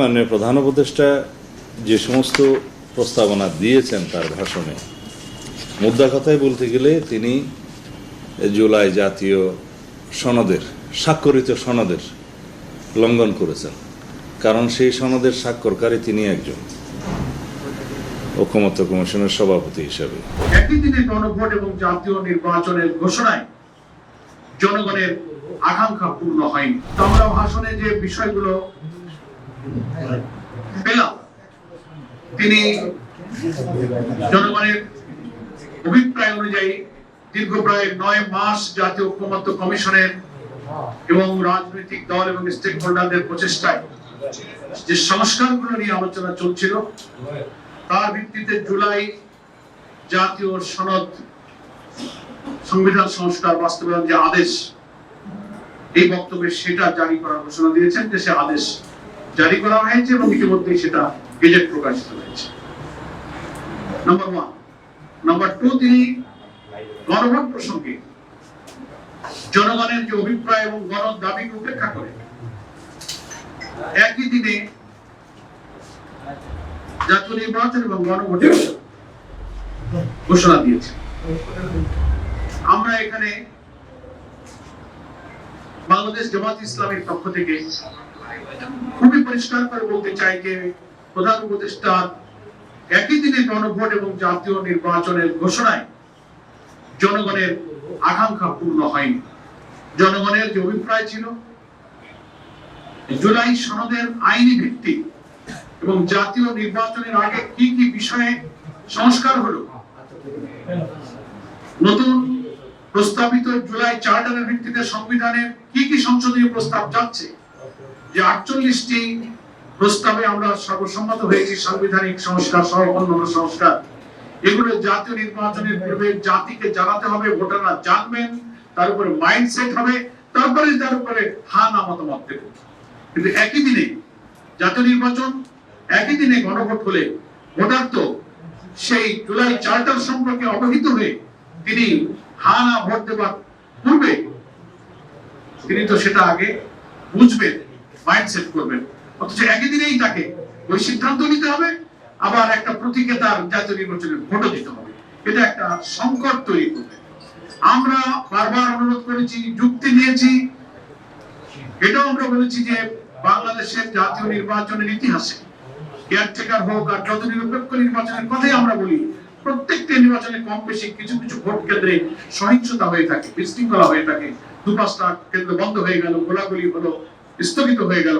মাননীয় প্রধান উপদেষ্টা যে সমস্ত প্রস্তাবনা দিয়েছেন তার ভাষণে মুদ্রা কথায় বলতে গেলে তিনি জুলাই জাতীয় সনদের, স্বাক্ষরিত সনদের লঙ্ঘন করেছেন। কারণ সেই সনদের স্বাক্ষরকারী তিনি একজন ঐকমত্য কমিশনের সভাপতি হিসাবে। একই দিনে গণভোট এবং জাতীয় নির্বাচনের ঘোষণায় জনগণের আকাঙ্ক্ষা পূর্ণ হয়নি। আমরা ভাষণে যে বিষয়গুলো পেলাম। তিনি জনগণের অভিপ্রায় অনুযায়ী দীর্ঘ প্রায় নয় মাস জাতীয় ঐক্যমত্য কমিশনের এবং রাজনৈতিক দল এবং স্টেক হোল্ডারদের প্রচেষ্টায় যে সংস্কারগুলো নিয়ে আলোচনা চলছিল, তার ভিত্তিতে জুলাই জাতীয় সনদ সংবিধান সংস্কার বাস্তবায়ন যে আদেশ, এই বক্তব্যে সেটা জারি করার ঘোষণা দিয়েছেন সে আদেশ জারি করা হয়েছে এবং ইতিমধ্যেই সেটা গেজেট প্রকাশিত হয়েছে। নম্বর ওয়ান নম্বর টু তিনি গণভোট প্রসঙ্গে জনগণের যে অভিপ্রায় এবং গণ দাবিকে উপেক্ষা করে একই দিনে জাতীয় নির্বাচন এবং গণভোটের ঘোষণা দিয়েছে আমরা এখানে বাংলাদেশ জামাত ইসলামের পক্ষ থেকে খুবই পরিষ্কার করে বলতে চাই যে প্রধান উপদেষ্টা একই দিনে গণভোট এবং জাতীয় নির্বাচনের ঘোষণায় জনগণের আকাঙ্ক্ষা পূর্ণ হয়নি। জনগণের যে অভিপ্রায় ছিল, জুলাই সনদের আইনি ভিত্তি এবং জাতীয় নির্বাচনের আগে কি কি বিষয়ে সংস্কার হলো, নতুন প্রস্তাবিত জুলাই চার্টারের ভিত্তিতে সংবিধানের কি কি সংশোধনী প্রস্তাব যাচ্ছে যে আটচল্লিশটি প্রস্তাবে আমরা সর্বসম্মত হয়েছি, সাংবিধানিক সংস্কার সহ অন্যান্য সংস্কার। এগুলো জাতীয় নির্বাচনের পূর্বে জাতিকে জানাতে হবে, ভোটাররা জানবেন, তার উপরে মাইন্ডসেট হবে, তারপরে তার উপরে কিন্তু একই দিনে জাতীয় নির্বাচন, একই দিনে গণভোট হলে ভোটার তো সেই জুলাই চার্টার সম্পর্কে অবহিত হয়ে তিনি হা না ভোট দেবার পূর্বে তিনি তো সেটা আগে বুঝবেন। মাইন্ডসেট করবেন। অথচ একই দিনেই তাকে ওই সিদ্ধান্ত নিতে হবে, আবার একটা প্রতীকে তার জাতীয় নির্বাচনে ভোটও দিতে হবে। এটা একটা সংকট তৈরি করবে। আমরা বারবার অনুরোধ করেছি, যুক্তি এটাও আমরা বলেছি যে বাংলাদেশের জাতীয় নির্বাচনের ইতিহাসে কেয়ারটেকার হোক আর যত নিরপেক্ষ নির্বাচনের কথাই আমরা বলি, প্রত্যেকটি নির্বাচনে কম বেশি কিছু কিছু ভোট কেন্দ্রে সহিংসতা হয়ে থাকে, বিশৃঙ্খলা হয়ে থাকে। দু পাঁচটা কেন্দ্র বন্ধ হয়ে গেল গোলাগুলি হলো স্থগিত হয়ে গেল।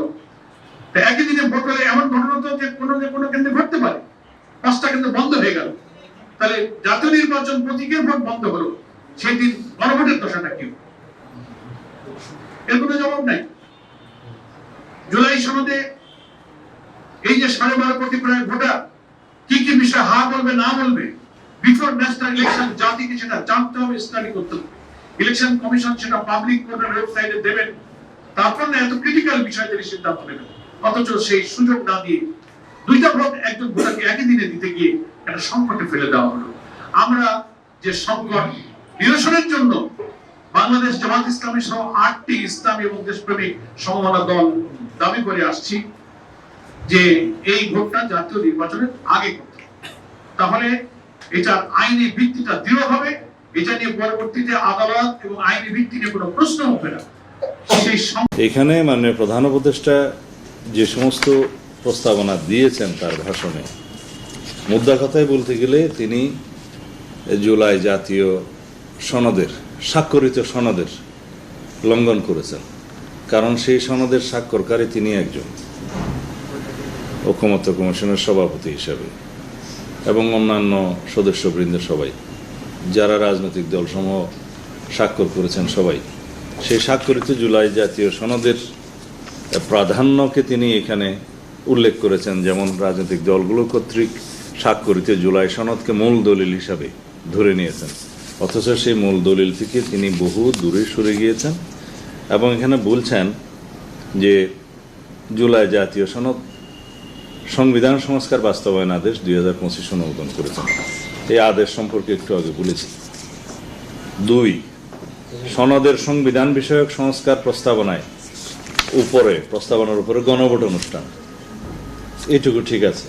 একই দিনে ভোট হলে এমন ঘটনা তো যে কোনো যে কোনো কেন্দ্রে ঘটতে পারে। পাঁচটা কেন্দ্র বন্ধ হয়ে গেল। তাহলে জাতীয় নির্বাচন প্রতীকের ভোট বন্ধ হলো। সেই দিন গণভোটের দশাটা কি? এর কোনো জবাব নাই। জুলাই সনদে এই যে সাড়ে বারো কোটি প্রায় ভোটার, কি কি বিষয় হা বলবে, না বলবে বিফোর ন্যাশনাল ইলেকশন জাতিকে সেটা জানতে হবে স্টাডি করতে হবে। ইলেকশন কমিশন সেটা পাবলিক ওয়েবসাইটে দেবেন। তারপর না, এত ক্রিটিক্যাল বিষয় তিনি সিদ্ধান্ত নেবেন অথচ সেই সুযোগ না দিয়ে দুইটা ভোট একজন ভোটারকে একই দিনে দিতে গিয়ে একটা সংকটে ফেলে দেওয়া হলো। আমরা যে সংকট নিরসনের জন্য বাংলাদেশ জামাত ইসলামী সহ আটটি ইসলামী এবং দেশপ্রেমিক সমমানা দল দাবি করে আসছি যে এই ভোটটা জাতীয় নির্বাচনের আগে করতে। তাহলে এটার আইনি ভিত্তিটা দৃঢ় হবে এটা নিয়ে পরবর্তীতে আদালত এবং আইনি ভিত্তি নিয়ে কোনো প্রশ্ন উঠবে না। এখানে মাননীয় প্রধান উপদেষ্টা যে সমস্ত প্রস্তাবনা দিয়েছেন তার ভাষণে মুদ্রা কথায় বলতে গেলে তিনি জুলাই জাতীয় সনদের, স্বাক্ষরিত সনদের লঙ্ঘন করেছেন। কারণ সেই সনদের স্বাক্ষরকারী তিনি একজন ঐকমত্য কমিশনের সভাপতি হিসাবে এবং অন্যান্য সদস্যবৃন্দ সবাই, যারা রাজনৈতিক দলসমূহ স্বাক্ষর করেছেন সবাই। সেই স্বাক্ষরিত জুলাই জাতীয় সনদের প্রাধান্যকে তিনি এখানে উল্লেখ করেছেন, যেমন রাজনৈতিক দলগুলো কর্তৃক স্বাক্ষরিত জুলাই সনদকে মূল দলিল হিসাবে ধরে নিয়েছেন। অথচ সেই মূল দলিল থেকে তিনি বহু দূরে সরে গিয়েছেন এবং এখানে বলছেন যে জুলাই জাতীয় সনদ সংবিধান সংস্কার বাস্তবায়ন আদেশ দুই হাজার পঁচিশ অনুমোদন করেছেন। এই আদেশ সম্পর্কে একটু আগে বলেছি। দুই সনদের সংবিধান বিষয়ক সংস্কার প্রস্তাবনায় উপরে, প্রস্তাবনার উপরে গণভোট অনুষ্ঠান। এটুকু ঠিক আছে।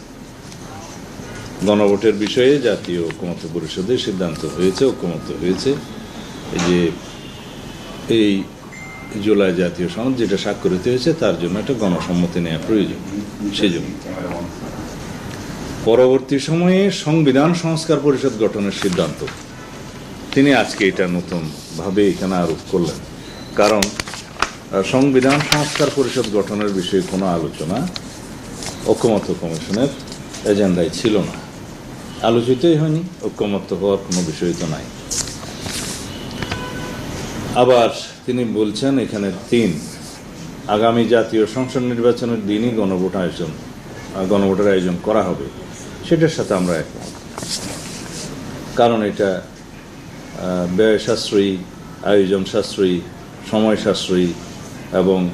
গণভোটের বিষয়ে জাতীয় ঐক্যমত্য পরিষদের সিদ্ধান্ত হয়েছে, ঐক্যমত্য হয়েছে। যে এই জুলাই জাতীয় সনদ যেটা স্বাক্ষরিত হয়েছে, তার জন্য একটা গণসম্মতি নেওয়া প্রয়োজন। সেজন্য। পরবর্তী সময়ে সংবিধান সংস্কার পরিষদ গঠনের সিদ্ধান্ত। তিনি আজকে এটা নতুন ভাবে এখানে আরোপ করলেন। কারণ সংবিধান সংস্কার পরিষদ গঠনের বিষয়ে কোনো আলোচনা ঐক্যমত্য কমিশনের এজেন্ডায় ছিল না। আলোচিতই হয়নি ঐক্যমত্য হওয়ার কোনো বিষয় তো নাই। আবার তিনি বলছেন, এখানে তিন, আগামী জাতীয় সংসদ নির্বাচনের দিনই গণভোট আয়োজন গণভোটের আয়োজন করা হবে। সেটার সাথে আমরা একমত। কারণ এটা ব্যয় সাশ্রয়ী আয়োজন সাশ্রয়ী সময় সাশ্রয়ী এবং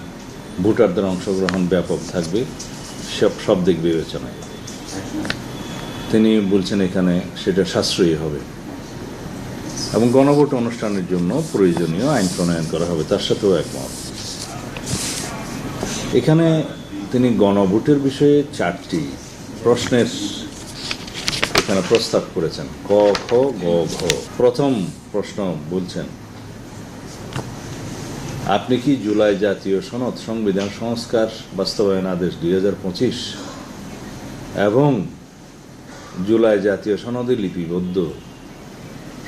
ভোটারদের অংশগ্রহণ ব্যাপক থাকবে, সব সব দিক বিবেচনায়। তিনি বলছেন এখানে সেটা সাশ্রয়ী হবে। এবং গণভোট অনুষ্ঠানের জন্য প্রয়োজনীয় আইন প্রণয়ন করা হবে, তার সাথেও একমত। এখানে তিনি গণভোটের বিষয়ে চারটি প্রশ্নের এখানে প্রস্তাব করেছেন। ক, খ, গ, ঘ। প্রথম প্রশ্ন বলছেন, আপনি কি জুলাই জাতীয় সনদ সংবিধান সংস্কার বাস্তবায়ন আদেশ দুই হাজার পঁচিশ এবং জুলাই জাতীয় সনদে লিপিবদ্ধ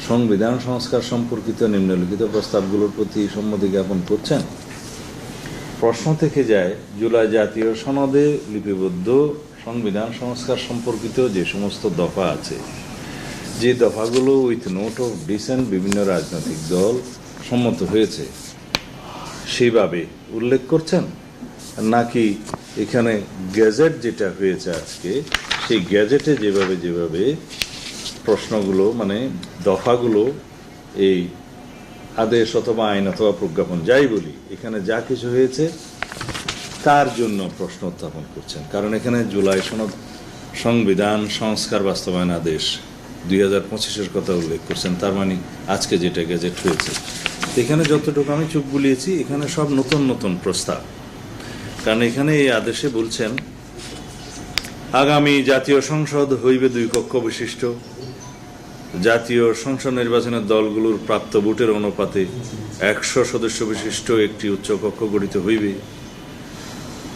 সংবিধান সংস্কার সম্পর্কিত নিম্নলিখিত প্রস্তাবগুলোর প্রতি সম্মতি জ্ঞাপন করছেন? প্রশ্ন থেকে যায়, জুলাই জাতীয় সনদে লিপিবদ্ধ সংবিধান সংস্কার সম্পর্কিত যে সমস্ত দফা আছে, যে দফাগুলো উইথ নোট অফ ডিসেন্ট বিভিন্ন রাজনৈতিক দল সম্মত হয়েছে, সেইভাবে উল্লেখ করছেন? নাকি এখানে গ্যাজেট যেটা হয়েছে আজকে, সেই গ্যাজেটে যেভাবে যেভাবে প্রশ্নগুলো মানে দফাগুলো এই আদেশ অথবা আইন অথবা প্রজ্ঞাপন, যাই বলি, এখানে যা কিছু হয়েছে তার জন্য প্রশ্ন উত্থাপন করছেন। কারণ এখানে জুলাই সনদ সংবিধান, সংস্কার বাস্তবায়ন আদেশ দুই হাজার পঁচিশের কথা উল্লেখ করছেন। তার মানে আজকে যেটা গেজেট হয়েছে। এখানে যতটুকু আমি চোখ বুলিয়েছি, এখানে সব নতুন নতুন প্রস্তাব। কারণ এখানে এই আদেশে বলছেন, আগামী জাতীয় সংসদ হইবে দুই কক্ষ বিশিষ্ট। জাতীয় সংসদ নির্বাচনের দলগুলোর প্রাপ্ত ভোটের অনুপাতে একশো সদস্য বিশিষ্ট একটি উচ্চকক্ষ গঠিত হইবে।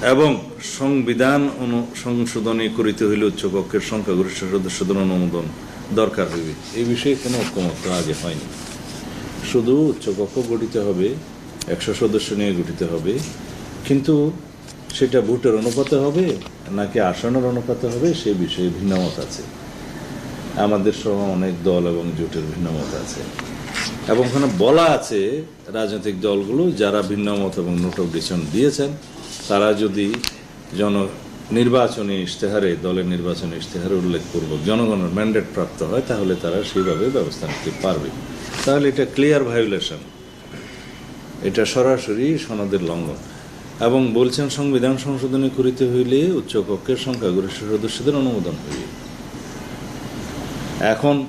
এবং সংবিধান সংশোধনী করিতে হইলে উচ্চকক্ষের সংখ্যাগরিষ্ঠ সদস্যদের অনুমোদন দরকার হইবে। এই বিষয়ে কোনো ঐক্যমত্য আগে হয়নি। শুধু উচ্চকক্ষ গঠিত হবে, একশো সদস্য নিয়ে গঠিত হবে, কিন্তু সেটা ভোটের অনুপাতে হবে নাকি আসনের অনুপাতে হবে সে বিষয়ে ভিন্নমত আছে। আমাদের সহ অনেক দল এবং জোটের ভিন্নমত আছে। এবং ওখানে বলা আছে রাজনৈতিক দলগুলো যারা ভিন্নমত এবং নোট অফ ডিসিশন দিয়েছেন তারা যদি জন নির্বাচনী ইশতেহারে, দলের নির্বাচনী ইশতেহারে উল্লেখ পূর্বক জনগণের ম্যান্ডেট প্রাপ্ত হয়, তাহলে তারা সেইভাবে ব্যবস্থা নিতে পারবে। তাহলে এটা ক্লিয়ার ভায়োলেশন এটা সরাসরি সনদের লঙ্ঘন। এবং বলছেন, সংবিধান সংশোধনী করিতে হইলে উচ্চকক্ষের সংখ্যাগরিষ্ঠ সদস্যদের অনুমোদন হইবে। এখন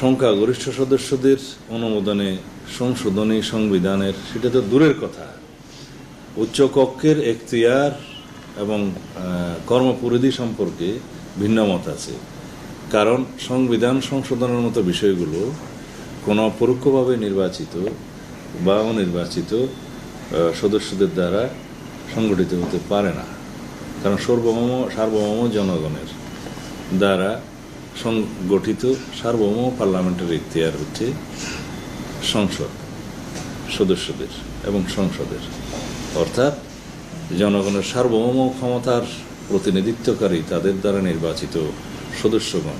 সংখ্যাগরিষ্ঠ সদস্যদের অনুমোদনে সংশোধনী সংবিধানের, সেটা তো দূরের কথা। উচ্চকক্ষের এখতিয়ার এবং কর্মপরিধি সম্পর্কে ভিন্ন মত আছে। কারণ সংবিধান সংশোধনের মতো বিষয়গুলো কোনো পরোক্ষভাবে নির্বাচিত বা অনির্বাচিত সদস্যদের দ্বারা সংগঠিত হতে পারে না। কারণ সার্বভৌম সার্বভৌম জনগণের দ্বারা সংগঠিত সার্বভৌম পার্লামেন্টের ইখতিয়ার হচ্ছে সংসদ, সদস্যদের এবং সংসদের। অর্থাৎ জনগণের সার্বভৌম ক্ষমতার প্রতিনিধিত্বকারী তাদের দ্বারা নির্বাচিত সদস্যগণ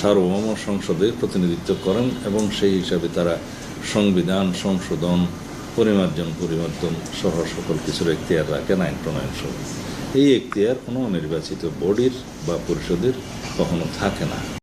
সার্বভৌম সংসদে প্রতিনিধিত্ব করেন এবং সেই হিসাবে তারা সংবিধান, সংশোধন, পরিমার্জন পরিমার্জন সহ সকল কিছুর এখতিয়ার রাখেন আইন প্রণয়ন সহ। এই এখতিয়ার কোনো নির্বাচিত বডির বা পরিষদের কখনো থাকে না।